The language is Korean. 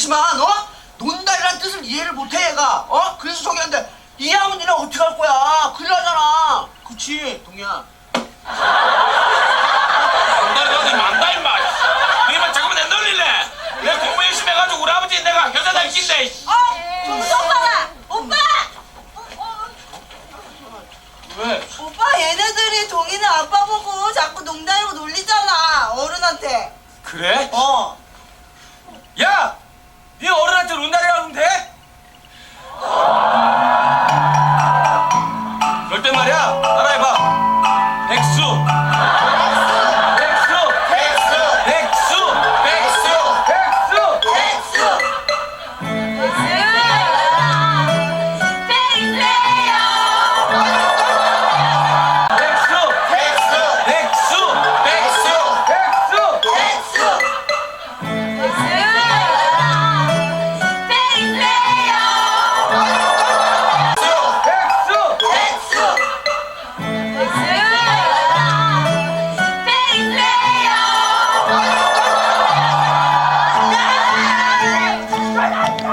그렇지만 어? 논다 이란 뜻을 이해를 못해 얘가 어? 그래서 저기 한데 이해하면 니네 어떻게 할 거야 큰일 나잖아 그치 동이야 만다 너니 만다 임마 니만 잠깐만 내 놀릴래 내 공부 열심히 해가지고 우리 아버지 내가 효자 될 긴데 어? 정수 오빠가! 오빠! 왜? 오빠 얘네들이 동이네 아빠 보고 자꾸 농담이고 놀리잖아 어른한테 그래? 어 야! 네 어른한테 룬다리라고 하면 돼? 그럴 때 말이야